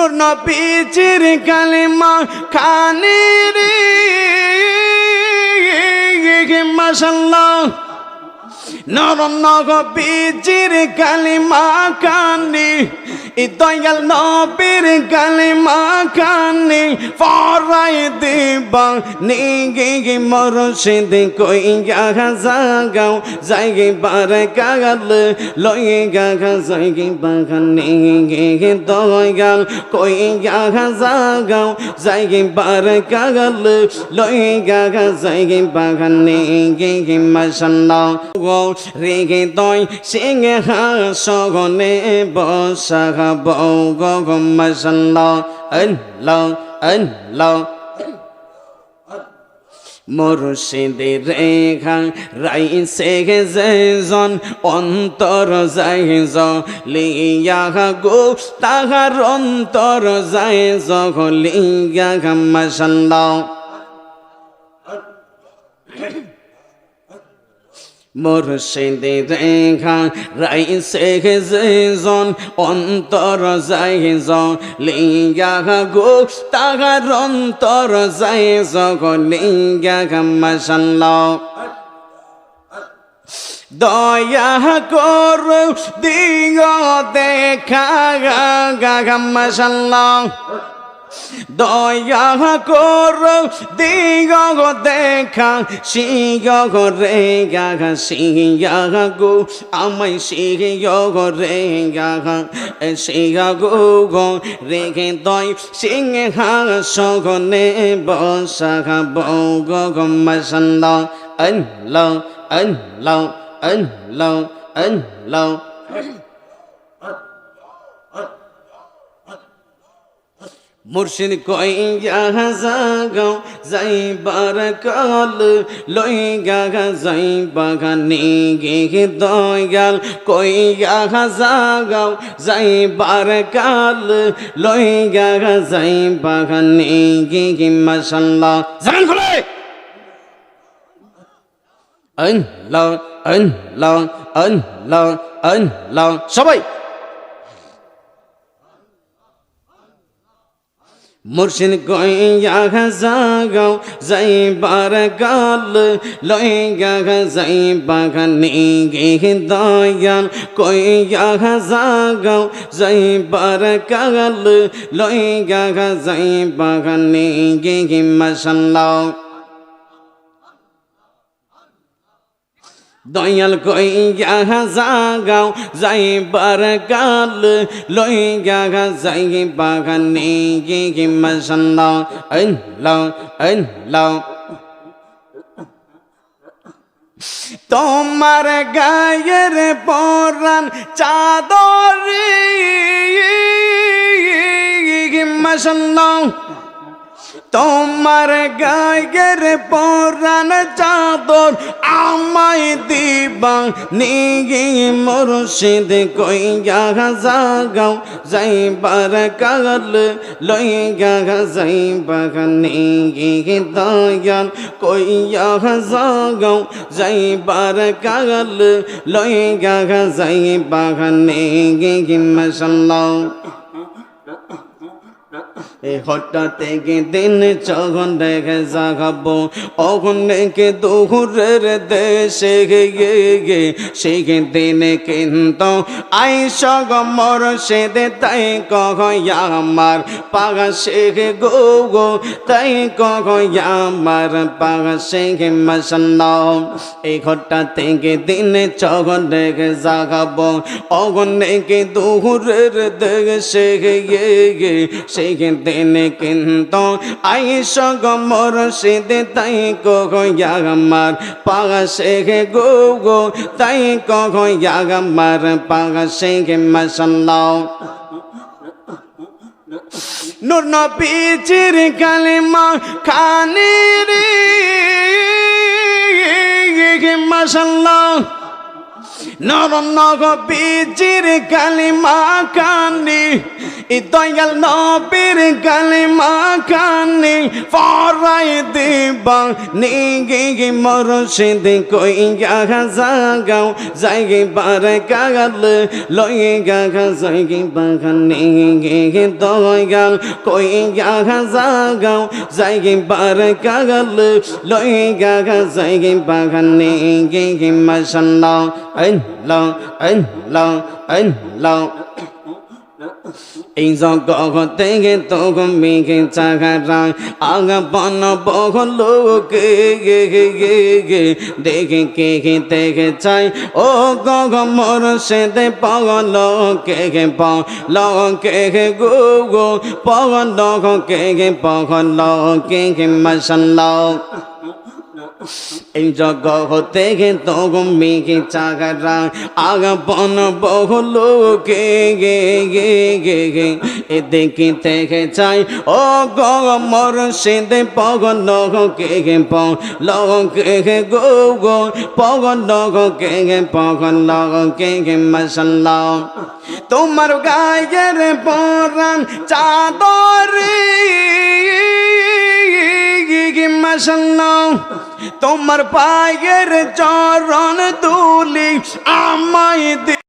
নূর নবীজির কালিমা খানি রে। মাশাল্লাহ। নর নবীজির কালিমা কানি দয়াল নবীর কালিমা কানি ফরাই দিবা, নিগে গে মরশিদ কই গা জাগাও যাইগে বার কাগল লই গা যাইগে বাগান নিগে দয়াল কই গা জাগাও যাইগে বার কাগল লই গা যাইগে বাগান নিগে মাশাল্লাহ গো রেগে দই সিংহে হাসগনে বসা বৌ গো গো মাশাল্লাহ আল্লাহ আল্লাহ মুর্শিদের রেখা রাইসে যেজন অন্তর যাই লিয়া গো তাহার অন্তর যাই লিয়া মাসাল্লাহ মুর্শিদের রেখা রাইসে যেজন অন্তর যাই লিয়া গো তাহার অন্তর যাই লিয়া মাসাল্লাহ দয়া কর, দিগ দেখা গা মাসাল্লাহ দয়া কর, দিগ দেখা, সিগ রে গা সিয়া গো, আমায় সিগ রে গা সিয়া গো গো রেগে দয়, সিংহা সগনে বসা বৌ গো মসন্দ আল্লাহ আল্লাহ আল্লাহ আল্লাহ মুর্শিদ কই জাগাও, যাই বার কাল লই গা যাই বাগানে গে দয়াল কই জাগাও, যাই বার কাল লই গা যাই বাগানে গে মাশাল্লাহ। জান খুলে! আল্লাহ আল্লাহ আল্লাহ আল্লাহ, সবাই মুর্শিদ গইয়া জাগাও, যাই বার গাল লই গা যাই বাগানে গে দয়াল। কইয়া জাগাও, যাই বার গাল লই গা যাই বাগানে গে মাশাল্লাহ। দয়াল কইয়া জাগাও, যাই বার কাল লই গা যাই বাগানে গে গে মাসাল্লাহ আল্লাহ আল্লাহ তোমার গায়ের পরান চাদর মাসাল্লাহ তোমার গায়ের পরান চাদর আমায় দিবা নিগে মুর্শিদ কইয়া জাগাও, যাইবার কাল লই গা যাইবার নিগে দয়াল কইয়া জাগাও, যাইবার কাল লই গা যাইবার নিগে মশাল্লাহ। হঠাৎ দিন যখন দেখে জাগাবো অখন কে দুহুরের দেশে গে গে সেই দিন কিন্তু আইস গমর সে দে তাই কহয়া আমার পাগা শেখে গো গো, তাই কহয়া আমার পাগা শেখে মশাল্লাহ। এই হঠাৎ থেকে দিন যখন দেখে জাগাবো অখন কে দুহুরের দেশে গে গে সেই দিনে কিন্তু আইস গমর সিদে তাই কহয়া আমার পাশে গে গো গো তাই কহয়া আমার পাশে গে মশাল্লাহ নূর নবীজির কালিমা খানি রে মাশাল্লাহ নর নগ বীজির কালিমা কানি ই দয়াল নবীর কালিমা খানি ফরাই দিবা নিগে মরশিদ কই গাহা জাগাও জায়গে বার কাগাল লয়ে গাহা জায়গে বাগান, নিগে দয়াল কই গাহা জাগাও জায়গে বার কাগাল লয়ে গাহা জায়গে বাগান, নিগে মাশাল্লাহ। আল্লাহ আল্লাহ আল্লাহ এই জগতে গে তো মেঘে চাগারা আগা বন বহল গে গে গে গে গে দেখে কে কে দেখে চাই ও গগ মর সে দে পগল কে গে পগল কে গে গো গো পগল কে গে পগল কে গে মশাল্লাহ এই জগতে গে তো মেঘে চাগারা আগা বন বহুল গে গে গে গে। গে এ দেখি থেকে চাই, ও গ মর সে দে পগন কে গে প লগ কে গে গো গো পগন কে গে পগন কে গে মশাল্লা তোমার গায়ের পরান চাদরি মাসাল্লাহ তোমার পায়ের চরণ তুলি আমায় দে।